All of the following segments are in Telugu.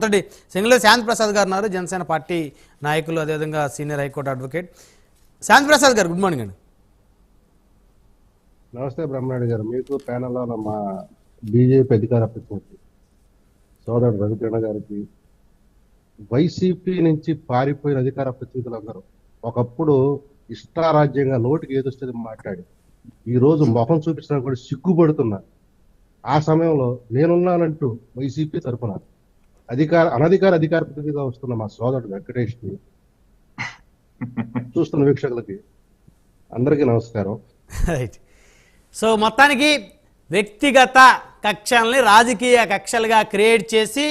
మొదటి సింగిల్ శాంతి ప్రసాద్ గారు ఉన్నారు జనసేన పార్టీ నాయకులు అదేవిధంగా senior high court advocate. Shanti Prasad గారు గుడ్ మార్నింగ్ అండి. నమస్తే బ్రహ్మనాయుడు గారు. మీకు ప్యానల్లో మా బీజేపీ అధికార ప్రతినిధి సోదరుడు రవికిరణ గారికి వైసీపీ నుంచి పారిపోయిన అధికార ప్రతినిధులందరూ ఒకప్పుడు ఇష్టారాజ్యంగా నోటికి ఏదొస్తుంది మాట్లాడి ఈ రోజు మొహం చూపించినా కూడా సిగ్గుపడుతున్నా ఆ సమయంలో నేనున్నానంటూ వైసీపీ తరఫున అధికార అనధికార అధికార ప్రతినిధిగా వస్తున్న మా సోదరుడు వెంకటేష్ని చూస్తున్న వీక్షకులకి అందరికీ నమస్కారం. రైట్. సో మొత్తానికి వ్యక్తిగత కక్షల్ని రాజకీయ కక్షలుగా క్రియేట్ చేసి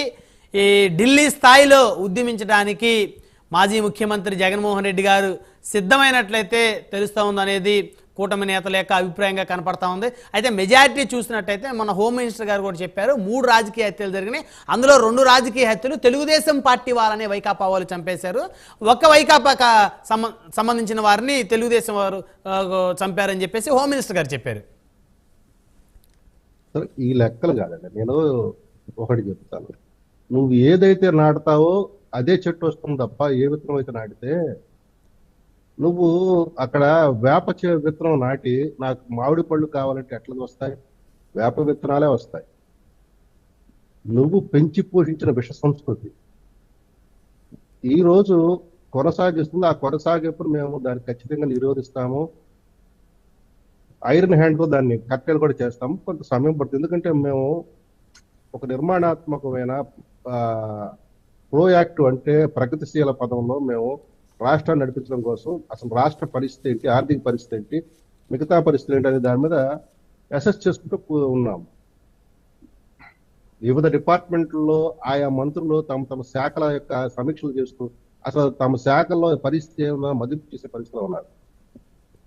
ఈ ఢిల్లీ స్థాయిలో ఉద్యమించడానికి మాజీ ముఖ్యమంత్రి జగన్మోహన్ రెడ్డి గారు సిద్ధమైనట్లయితే తెలుస్తూ ఉందనేది కూటమి నేతల యొక్క అభిప్రాయంగా కనపడతా ఉంది. అయితే మెజారిటీ చూసినట్టయితే మన హోమ్ మినిస్టర్ గారు కూడా చెప్పారు మూడు రాజకీయ హత్యలు జరిగినాయి. అందులో రెండు రాజకీయ హత్యలు తెలుగుదేశం పార్టీ వాళ్ళనే వైకాపా వాళ్ళు చంపేశారు. ఒక వైకాపా సంబంధించిన వారిని తెలుగుదేశం వారు చంపారని చెప్పేసి హోమ్ మినిస్టర్ గారు చెప్పారు. ఈ లెక్కలు కాదండి. నేను ఒకటి చెప్తాను. నువ్వు ఏదైతే నాటుతావో అదే చెట్టు వస్తుంది తప్ప ఏ విత్తనం అయితే నాటితే నువ్వు అక్కడ వేప విత్తనం నాటి నాకు మామిడి పళ్ళు కావాలంటే ఎట్లా వస్తాయి? వేప విత్తనాలే వస్తాయి. నువ్వు పెంచి పోషించిన విష సంస్కృతి. ఈ రోజు కొనసాగిస్తుంది. ఆ కొనసాగేప్పుడు మేము దాన్ని ఖచ్చితంగా నిరోధిస్తాము. ఐరన్ హ్యాండ్తో దాన్ని కట్టెలు కూడా చేస్తాము. కొంత సమయం పడుతుంది. ఎందుకంటే మేము ఒక నిర్మాణాత్మకమైన ప్రోయాక్టివ్ అంటే ప్రగతిశీల పదంలో మేము రాష్ట్రాన్ని నడిపించడం కోసం అసలు రాష్ట్ర పరిస్థితి ఏంటి ఆర్థిక పరిస్థితి ఏంటి మిగతా పరిస్థితి ఏంటి అనే దాని మీద అసెస్ చేసుకుంటూ ఉన్నాం వివిధ డిపార్ట్మెంట్లలో ఆయా మంత్రులు తమ తమ శాఖల యొక్క సమీక్షలు చేస్తూ అసలు తమ శాఖల్లో పరిస్థితి ఏమైనా మదింపు చేసే పరిస్థితిలో ఉన్నారు.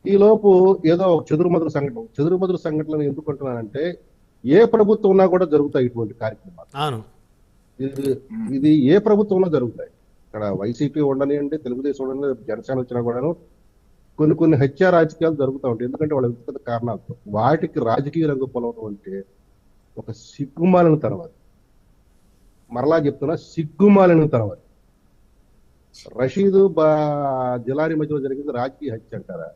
ఈ లోపు ఏదో ఒక చెదురుమదురు సంఘటన చెదురుమదురు సంఘటనలు ఎందుకు అంటున్నానంటే ఏ ప్రభుత్వం ఉన్నా కూడా జరుగుతాయి ఇటువంటి కార్యక్రమాలు. ఇది ఇది ఏ ప్రభుత్వంలో జరుగుతాయి. ఇక్కడ వైసీపీ ఉండనివ్వండి తెలుగుదేశం ఉండని జనసేన వచ్చినా కూడాను కొన్ని కొన్ని హత్యా రాజకీయాలు జరుగుతూ ఉంటాయి. ఎందుకంటే వాళ్ళ వ్యక్తిగత కారణాలతో. వాటికి రాజకీయ రంగు పొలవడం అంటే ఒక సిగ్గుమాలిన తర్వాత. మరలా చెప్తున్నా సిగ్గుమాలిన తర్వాత. రషీదు బా జిలారి మధ్యలో జరిగింది రాజకీయ హత్య అంటారా?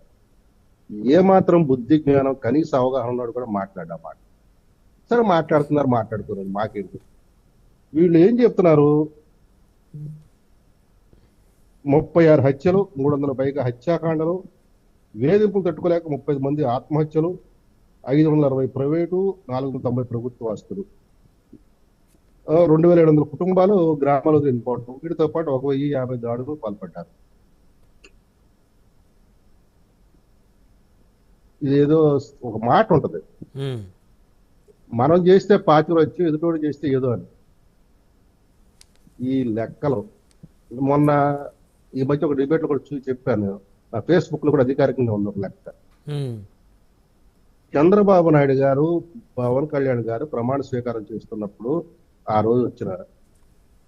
ఏ మాత్రం బుద్ధి జ్ఞానం కనీస అవగాహన ఉన్నాడు కూడా మాట్లాడా మాట. సరే మాట్లాడుతున్నారు మాట్లాడుతున్నారు మాకేంటి? వీళ్ళు ఏం చెప్తున్నారు? ముప్పై ఆరు హత్యలు మూడు వందల పైగా హత్యాకాండలు వేధింపులు తట్టుకోలేక ముప్పై మంది ఆత్మహత్యలు ఐదు వందల అరవై ప్రైవేటు నాలుగు వందల తొంభై ప్రభుత్వ ఆస్తులు. రెండు వేల ఏడు వందల కుటుంబాలు గ్రామాల్లో వెళ్ళిపోవటం వీటితో పాటు ఒక వెయ్యి యాభై దాడులు పాల్పడ్డారు. ఇదేదో ఒక మాట ఉంటది. మనం చేస్తే పాతిరు వచ్చి ఎదుటోడు చేస్తే ఏదో అని. ఈ లెక్కలు. మొన్న ఈ మధ్య ఒక డిబేట్లో కూడా చూసి చెప్పాను నా ఫేస్బుక్లో కూడా అధికారికంగా ఉంది ఒక లెక్క. చంద్రబాబు నాయుడు గారు పవన్ కళ్యాణ్ గారు ప్రమాణ స్వీకారం చేస్తున్నప్పుడు ఆ రోజు వచ్చిన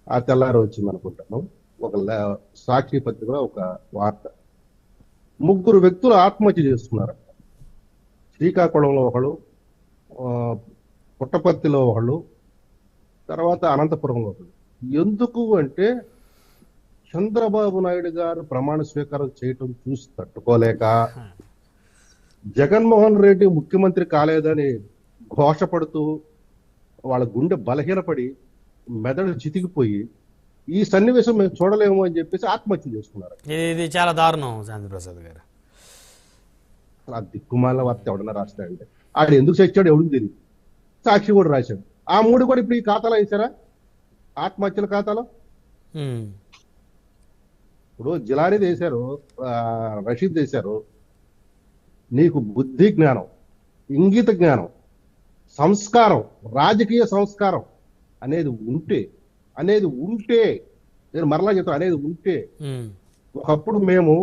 ఆ తెల్లారి వచ్చింది అనుకుంటాను. ఒక సాక్షి పత్రికలో ఒక వార్త. ముగ్గురు వ్యక్తులు ఆత్మహత్య చేస్తున్నారు శ్రీకాకుళంలో ఒకడు ఆ, పుట్టపర్తిలో ఒకళ్ళు తర్వాత అనంతపురంలో ఒకళ్ళు. ఎందుకు అంటే చంద్రబాబు నాయుడు గారు ప్రమాణ స్వీకారం చేయటం చూసి తట్టుకోలేక జగన్మోహన్ రెడ్డి ముఖ్యమంత్రి కాలేదని ఘోషపడుతూ వాళ్ళ గుండె బలహీనపడి మెదడు చితికిపోయి ఈ సన్నివేశం మేము చూడలేము అని చెప్పేసి ఆత్మహత్య చేసుకున్నారు. ఇది చాలా దారుణం శాంతి ప్రసాద్ గారు ఆ దిక్కుమాల వార్త ఎవడన్నా రాస్తాడంటే ఆడు ఎందుకు చచ్చాడు ఎవడికి తెలియదు సాక్షి కూడా రాశాడు. ఆ మూడు కూడా ఇప్పుడు ఈ ఖాతాలో వేసారా ఆత్మహత్యల ఖాతాలో. ఇప్పుడు జిలానీ వేశారు ఆ, రషీద్ వేశారు నీకు బుద్ధి జ్ఞానం ఇంగిత జ్ఞానం సంస్కారం రాజకీయ సంస్కారం అనేది ఉంటే అనేది ఉంటే నేను మరలా చెప్తాను అనేది ఉంటే. ఒకప్పుడు మేము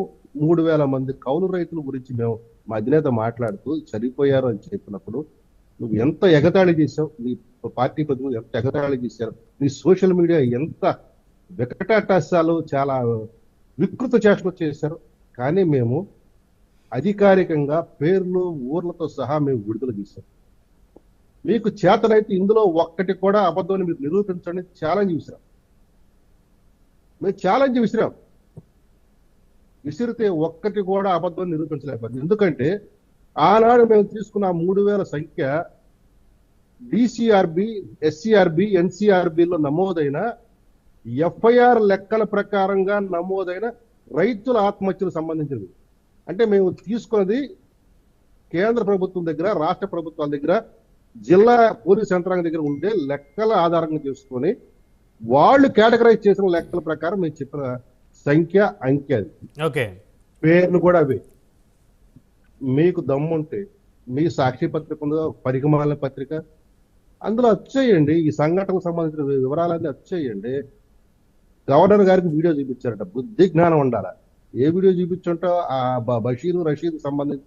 మూడు వేల మంది కౌలు రైతుల గురించి మేము మా అధినేత మాట్లాడుతూ చనిపోయారు అని చెప్పినప్పుడు నువ్వు ఎంత ఎగతాళి చేసావు నీ పార్టీ ప్రతినిధులు ఎంత ఎగతాళి చేశారు నీ సోషల్ మీడియా ఎంత వికటాటాసాలు చాలా వికృత చేష్టలు చేశారు. కానీ మేము అధికారికంగా పేర్లు ఊర్లతో సహా మేము విడుదల చేశాం. మీకు చేతనైతే ఇందులో ఒక్కటి కూడా అబద్ధం మీరు నిరూపించండి ఛాలెంజ్ విసిరాం. మేము ఛాలెంజ్ విసిరాం. విసిరితే ఒక్కటి కూడా అబద్ధం నిరూపించలేకపోయింది ఎందుకంటే ఆనాడు మేము తీసుకున్న మూడు వేల సంఖ్య డిసిఆర్బి ఎస్సిఆర్బి ఎన్సిఆర్బిలో నమోదైన ఎఫ్ఐఆర్ లెక్కల ప్రకారంగా నమోదైన రైతుల ఆత్మహత్యలకు సంబంధించింది అంటే మేము తీసుకున్నది కేంద్ర ప్రభుత్వం దగ్గర రాష్ట్ర ప్రభుత్వాల దగ్గర జిల్లా పోలీస్ యంత్రాంగం దగ్గర ఉండే లెక్కల ఆధారంగా చేసుకొని వాళ్ళు కేటగరైజ్ చేసిన లెక్కల ప్రకారం మేము చెప్పిన సంఖ్య అంకె అది. ఓకే. పేర్లు కూడా అవే. మీకు దమ్ముంటే మీ సాక్షి పత్రిక ఉందో పరిగమాల పత్రిక అందులో వచ్చేయండి ఈ సంఘటనకు సంబంధించిన వివరాలన్నీ వచ్చేయండి గవర్నర్ గారికి వీడియో చూపించారట. బుద్ధి జ్ఞానం ఉండాల? ఏ వీడియో చూపించుంటో? ఆ బషీరు రషీద్ సంబంధించి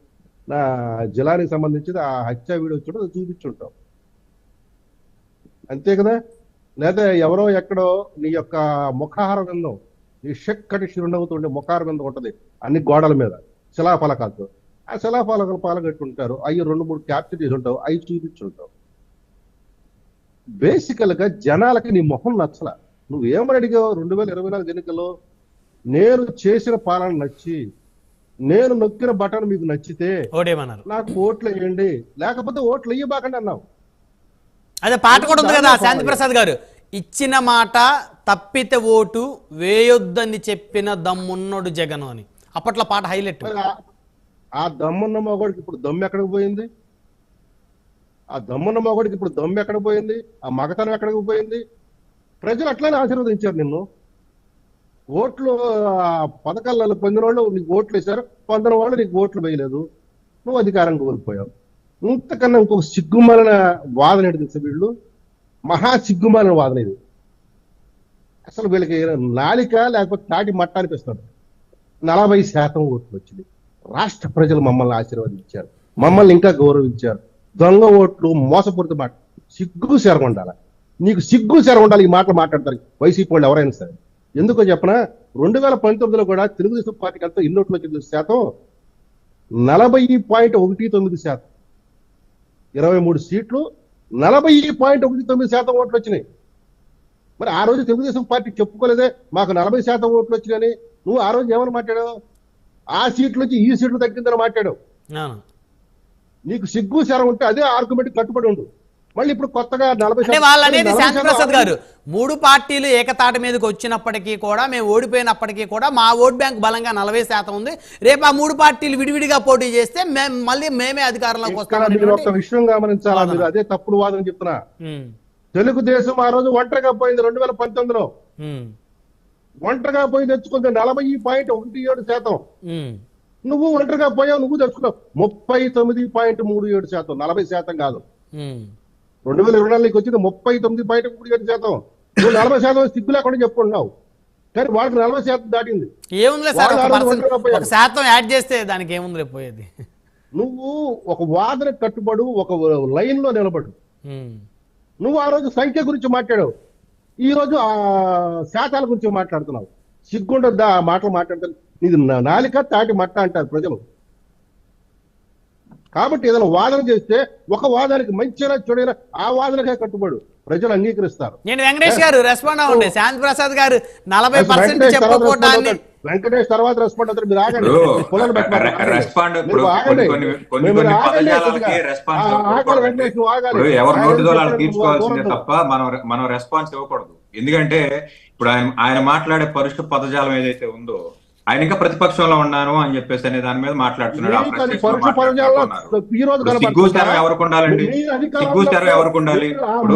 జిలానికి సంబంధించి ఆ హత్య వీడియో చూడో చూపించుంటాం. అంతే కదా? లేదా ఎవరో ఎక్కడో నీ యొక్క ముఖాహార నీ షక్కటి చిరునవ్వుతో ఉండే ముఖార విందం ఉంటుంది అన్ని గోడల మీద శిలాఫలకాలతో. ఆ శిలాఫలకాలు పాలగట్టుంటారు అవి రెండు మూడు క్యాప్చర్ చేసి ఉంటావు అవి చూపించుంటావు. బేసికల్గా జనాలకి నీ మొహం నచ్చల. నువ్వేమని అడిగావు? రెండు వేల ఇరవై నాలుగు ఎన్నికల్లో నేను చేసిన పాలన నచ్చి నేను నొక్కిన బటన్ మీకు నచ్చితే నాకు ఓట్లు వేయండి. లేకపోతే ఓట్లు వేయబాకండి అన్నావు. అదే పాట కూడా ఉంది కదా శాంతి ప్రసాద్ గారు. ఇచ్చిన మాట తప్పితే ఓటు వేయొద్దని చెప్పిన దమ్మున్నోడు జగన్ అని. అప్పట్లో పాట హైలైట్. ఆ దమ్మున్న మగోడికి ఇప్పుడు దమ్ము ఎక్కడికి పోయింది? ఆ దమ్మున్న మగోడికి ఇప్పుడు దమ్ము ఎక్కడికి పోయింది? ఆ మగతనం ఎక్కడికి పోయింది? ప్రజలు అట్లనే ఆశీర్వదించారు నిన్ను. ఓట్లు పథకాలలో పొందిన వాళ్ళు నీకు ఓట్లు వేశారు పొందిన వాళ్ళు నీకు ఓట్లు వేయలేదు. నువ్వు అధికారం కోల్పోయావు. ఇంతకన్నా ఇంకొక సిగ్గుమాలిన వాదన ఏంటి తెలుసు వీళ్ళు? మహా సిగ్గుమాలిన వాదన ఇది. అసలు వీళ్ళకి నాలిక లేకపోతే తాటి మట్ట అనిపిస్తుంది. నలభై శాతం ఓట్లు వచ్చింది రాష్ట్ర ప్రజలు మమ్మల్ని ఆశీర్వదించారు. మమ్మల్ని ఇంకా గౌరవించారు. దొంగ ఓట్లు మోసపూరిత మాట. సిగ్గు శరం నీకు సిగ్గు శరం ఉండాలి ఈ మాటలు మాట్లాడతారు వైసీపీ వాళ్ళు ఎవరైనా సరే. ఎందుకో చెప్పనా? రెండు వేల పంతొమ్మిదిలో కూడా తెలుగుదేశం పార్టీకి అంతా ఇన్ని ఓట్లు వచ్చింది శాతం నలభై పాయింట్ ఒకటి తొమ్మిది శాతం. ఇరవై మూడు సీట్లు నలభై పాయింట్ ఒకటి తొమ్మిది శాతం ఓట్లు వచ్చినాయి. మరి ఆ రోజు తెలుగుదేశం పార్టీ చెప్పుకోలేదే మాకు నలభై శాతం ఓట్లు వచ్చినాయని. నువ్వు ఆ రోజు ఏమని మాట్లాడావు? ఆ సీట్లు వచ్చి ఈ సీట్లు తగ్గిందని మాట్లాడావు. నీకు సిగ్గు శరం ఉంటే అదే ఆర్గ్యుమెంట్ కట్టుబడి ఉండు. మళ్ళీ ఇప్పుడు కొత్తగా నలభై వాళ్ళు అనేది శాంతి ప్రసాద్ గారు. మూడు పార్టీలు ఏకతాటి మీదకి వచ్చినప్పటికీ కూడా మేము ఓడిపోయినప్పటికీ కూడా మా ఓట్ బ్యాంక్ బలంగా నలభై శాతం ఉంది. రేపు ఆ మూడు పార్టీలు విడివిడిగా పోటీ చేస్తే మేము మళ్ళీ మేమే అధికారంలోకి మీరు ఒక వస్తామని విషయం గమనించాలా మీరు? అదే తప్పుడు వాదన చెప్తున్నా. తెలుగుదేశం ఆ రోజు ఒంటరిగా పోయింది రెండు వేల పంతొమ్మిదిలో ఒంటరిగా పోయి తెచ్చుకుంది నలభై పాయింట్ ఒకటి ఏడు శాతం. నువ్వు ఒంటరిగా పోయావు నువ్వు తెచ్చుకున్నావు. ముప్పై తొమ్మిది పాయింట్ మూడు ఏడు శాతం. నలభై శాతం కాదు. రెండు వేల ఇరవై నాలుగుకి వచ్చింది ముప్పై తొమ్మిది పాయింట్ మూడు ఏడు శాతం. నువ్వు నలభై శాతం సిగ్గు లేకుండా చెప్పుకుంటున్నావు. కానీ వాళ్ళకి నలభై శాతం దాటింది. ఏముందిలే సార్ ఒక శాతం యాడ్ చేస్తే దానికి పోయేది. నువ్వు ఒక వాదన కట్టుబడు ఒక లైన్లో నిలబడు. నువ్వు ఆ రోజు సంఖ్య గురించి మాట్లాడావు. ఈ రోజు ఆ శాతాల గురించి మాట్లాడుతున్నావు. సిగ్గుండద్దా ఆ మాటలు మాట్లాడతాను ఇది నాలిక తాటి మట్ట అంటారు ప్రజలు. కాబట్టి ఏదైనా వాదన చేస్తే ఒక వాదనకి మంచిగా చెడైనా ఆ వాదనకే కట్టుబడు. ప్రజలు అంగీకరిస్తారు. నేను వెంకటేష్ గారు రెస్పాండ్ అవ్వండి. శాంతి ప్రసాద్ గారు నలభై పర్సెంట్ వెంకటేష్ తర్వాత చెప్పకపోవడాన్ని. వెంకటేష్ తర్వాత రెస్పాండ్ అవుతారు మీరు ఆగండి. రె- ఆగండి. వెంకటేష్ నువ్వు ఆగాలి. ఎవరు నోటి తీర్చుకోవాల్సిందే తప్ప మనం మనం రెస్పాన్స్ ఇవ్వకూడదు. ఎందుకంటే ఇప్పుడు ఆయన ఆయన మాట్లాడే పరుష పదజాలం ఏదైతే ఉందో ఆయన ఇంకా ప్రతిపక్షంలో ఉన్నాను అని చెప్పేసి అనే దాని మీద మాట్లాడుతున్నాడు. ఎవరికి ఉండాలండి? మీ అధికారంలో సిగ్గు శరం ఎవరికి ఉండాలి? ఇప్పుడు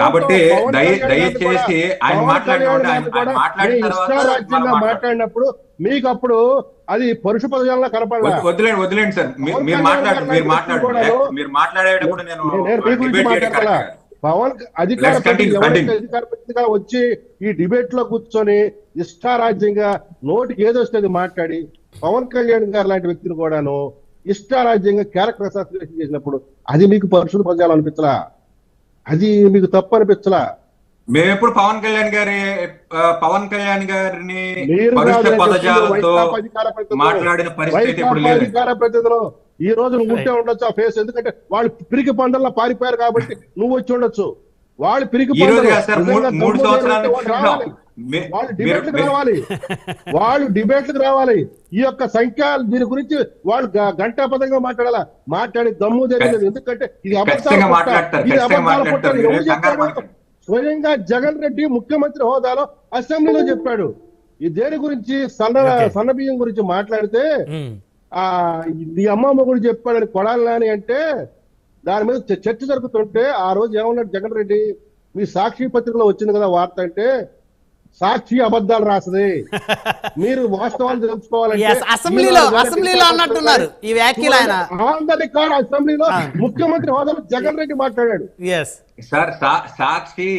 కాబట్టి దయచేసి ఆయన మాట్లాడినప్పుడు ఆయన మాట్లాడిన తర్వాత. మాట్లాడినప్పుడు మీకు అప్పుడు అది పరుష పదజాలంలో కనపడాలి? వద్దు- వదిలేండి వదిలేండి సార్. మీరు- మాట్లాడు మీరు కూడా మీరు మాట్లాడేటప్పుడు నేను పవన్ అధికార Let's ప్రతినిధి continue, ఎవరైతే continue. అధికార ప్రతినిధిగా వచ్చి ఈ డిబేట్లో కూర్చొని ఇష్టారాజ్యంగా నోటికి ఏదొస్తే అది మాట్లాడి పవన్ కళ్యాణ్ గారు లాంటి వ్యక్తిని కూడాను ఇష్టారాజ్యంగా క్యారెక్టర్ అసాసినేషన్ చేసినప్పుడు అది మీకు పరిశుద్ధ ప్రజలు అనిపించలా అది మీకు తప్పు అనిపించలా మేము ఎప్పుడు పవన్ కళ్యాణ్ గారి పవన్ కళ్యాణ్ గారిని. మాట్లాడిన పరిస్థితి ఇప్పుడు లేదు ఈ రోజు నువ్వు ఉంటే ఉండొచ్చు ఆ ఫేస్ ఎందుకంటే వాళ్ళు పిరికి పందల్లో పారిపోయారు కాబట్టి నువ్వు వచ్చి ఉండొచ్చు. వాళ్ళు పిరికి వాళ్ళు డిబేట్లకు రావాలి. వాళ్ళు డిబేట్లకు రావాలి. ఈ యొక్క సంఖ్య దీని గురించి వాళ్ళు గంటాపదంగా మాట్లాడాలా? మాట్లాడి దమ్ము జరిగలేదు ఎందుకంటే ఇది అబద్ధాల. స్వయంగా జగన్ రెడ్డి ముఖ్యమంత్రి హోదాలో అసెంబ్లీలో చెప్పాడు. ఈ దేని గురించి? సన్న Okay. సన్న బియ్యం గురించి మాట్లాడితే. ఆ నీ అమ్మమ్మ గురించి చెప్పాడని కొడాలని అంటే దాని మీద చ- చర్చ జరుగుతుంటే ఆ రోజు ఏమన్నాడు జగన్ రెడ్డి మీ సాక్షి పత్రికలో వచ్చింది కదా వార్త అంటే సాక్షి అబద్ధాలు రాసది. మీరు వాస్తవాలు తెలుసుకోవాలంటే Yes, అసెంబ్లీలో ఈనాడు అసెంబ్లీలో అన్నట్టున్నారు ఈ వ్యాఖ్యలు ఆయన. ఆన్ ద రికార్డ్ అసెంబ్లీలో ఆ. ముఖ్యమంత్రి హోదాలో జగన్ రెడ్డి మాట్లాడాడు. సార్ సాక్షి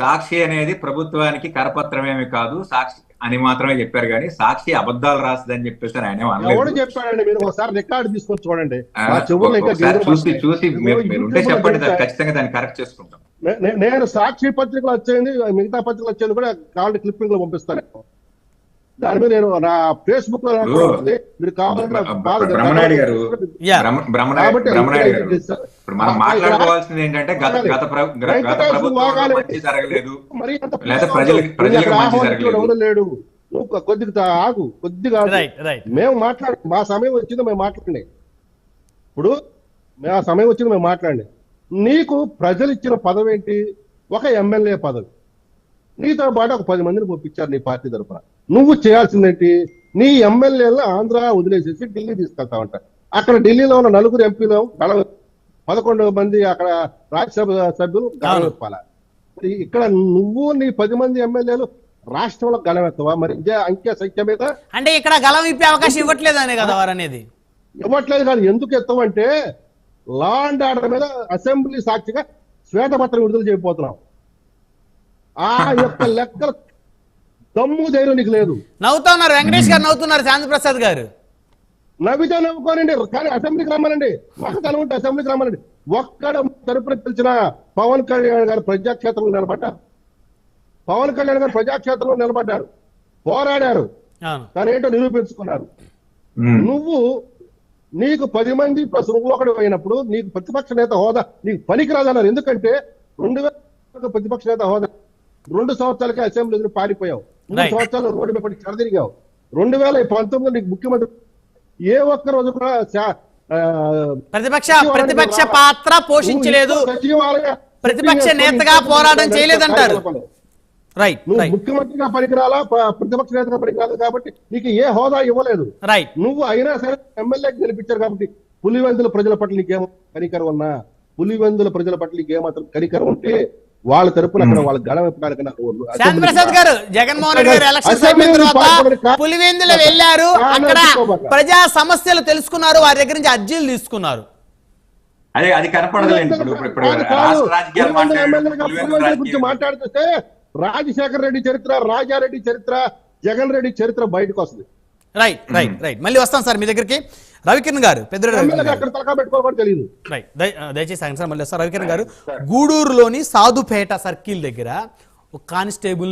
సాక్షి అనేది ప్రభుత్వానికి కరపత్రమేమి కాదు సాక్షి అని మాత్రమే చెప్పారు కానీ సాక్షి అబద్ధాలు రాస్తుందని చెప్పేసి ఆయన. చెప్పాడండి మీరు ఒకసారి రికార్డు తీసుకొని చూడండి చూసి. చూసి మీరు ఉంటే చెప్పండి. ఖచ్చితంగా దాన్ని కరెక్ట్ చేసుకుంటాం నేను సాక్షి పత్రికలు వచ్చేది మిగతా పత్రికలు వచ్చేది కూడా కావాలంటే క్లిప్పింగ్లో పంపిస్తాను దాని మీద నేను నా ఫేస్బుక్లో. మీరు కావాలంటే గారు ఇప్పుడు మనం ఆ, మాట్లాడుకోవాల్సింది ఏంటంటే గత. గత ప్ర- గత వెంకటేశ్వర ప్రభుత్వంలో వాగాలి. మంచి జరగలేదు లేదా. ప్రజలకి- మంచి జరగలేదు. నువ్వు కొద్దిగా ఆగు కొద్దిగా మేము మాట్లాడు మా సమయం వచ్చింది మేము మాట్లాడండి ఇప్పుడు మా సమయం వచ్చింది మేము మాట్లాడండి నీకు ప్రజలు ఇచ్చిన పదవి ఏంటి ఒక ఎమ్మెల్యే పదవి నీతో పాటు ఒక పది మందిని పంపించారు నీ పార్టీ తరఫున నువ్వు చేయాల్సిందేంటి? నీ ఎమ్మెల్యేలను ఆంధ్ర వదిలేసేసి ఢిల్లీ తీసుకెళ్తావంట. అక్కడ ఢిల్లీలో ఉన్న నలుగురు ఎంపీలు పదకొండు మంది అక్కడ రాజ్యసభ సభ్యులు గళమెప్పాల మరి ఇక్కడ నువ్వు నీ పది మంది ఎమ్మెల్యేలు రాష్ట్రంలో గళమెత్తవా మరి అంకె సంఖ్య మీద? అంటే ఇక్కడ గలం ఇప్పే అవకాశం ఇవ్వట్లేదనే కదా వారు అనేది. ఇవ్వట్లేదు కానీ ఎందుకు ఎత్తమంటే లా అండ్ ఆర్డర్ మీద అసెంబ్లీ సాక్షిగా శ్వేతపత్రం విడుదల చేయబోతున్నాం. ఆ యొక్క లెక్కలు దమ్ము ధైర్యం నీకు లేదు. నవ్వుతా ఉన్నారు వెంకటేష్ గారు నవ్వుతున్నారు శాంతి ప్రసాద్ గారు. నవ్వితే నవ్వుకోనండి కానీ అసెంబ్లీకి రమ్మనండి. ఒక్కతనం ఉంటే అసెంబ్లీకి రమ్మనండి. ఒక్కడ తరపున తెలిసిన పవన్ కళ్యాణ్ గారు ప్రజాక్షేత్రంలో నిలబడ్డారు పవన్ కళ్యాణ్ గారు ప్రజాక్షేత్రంలో నిలబడ్డారు. పోరాడారు. కానీ ఏంటో నిరూపించుకున్నారు. నువ్వు నీకు పది మంది ప్లస్ నువ్వు ఒకటి అయినప్పుడు నీకు ప్రతిపక్ష నేత హోదా నీకు పనికిరాదన్నారు. ఎందుకంటే రెండు వేల ప్రతిపక్ష నేత హోదా రెండు సంవత్సరాలకే అసెంబ్లీ ఎదురు పారిపోయావు. మూడు. సంవత్సరాలు రోడ్డు మీద పడి చెడదిరిగావు రెండు వేల పంతొమ్మిది నీకు ముఖ్యమంత్రి ఏ ఒక్క రోజు కూడా ప్రతిపక్ష ప్రతిపక్ష? పాత్ర పోషించలేదు. ప్రతిపక్ష నేతగా పోరాటం చేయలేదంటారు. రైట్ నువ్వు ముఖ్యమంత్రిగా పనికిరాలా? ప్ర- ప్రతిపక్ష నేతగా పనికిరాదు కాబట్టి నీకు ఏ హోదా ఇవ్వలేదు. రైట్ నువ్వు అయినా సరే ఎమ్మెల్యేకి గెలిపించారు కాబట్టి పులివెందుల ప్రజల పట్ల నీకేమో కనికరం ఉన్నా? పులివెందుల ప్రజల పట్ల నీకేమాత్రం కనికరం ఉంటే వాళ్ళ తరపున అక్కడ వాళ్ళ గడం ఎప్పడానికి నాకు శాంతి ప్రసాద్ గారు జగన్మోహన్ రెడ్డి గారు ఎలక్షన్స్ అయిపోయిన తర్వాత పులివెందులు వెళ్ళారు అక్కడ ప్రజా సమస్యలు తెలుసుకున్నారు వారి దగ్గర నుంచి అర్జీలు తీసుకున్నారు. అదే అది కనపడదులేండి ఇప్పుడు ఇప్పుడు- ఇప్పుడు కాదు, కాదు. రాష్ట్ర రాజకీయాలు పులివెందుల మాట్లాడే ఎమ్మెల్యేగా పులివెందుల పులివెందుల గురించి రాజకీయాలు. మాట్లాడుతుంటే రాజశేఖర రెడ్డి చరిత్ర రాజారెడ్డి చరిత్ర జగన్ రెడ్డి చరిత్ర బయటకు వస్తుంది. రైట్ రైట్ రైట్ మళ్ళీ వస్తాం సార్ మీ దగ్గరికి. రవికిరణ్ గారు తెలియదు దయచేసి సార్. మళ్ళీ రవికిరణ్ గారు గూడూరులోని సాధుపేట సర్కిల్ దగ్గర ఒక కానిస్టేబుల్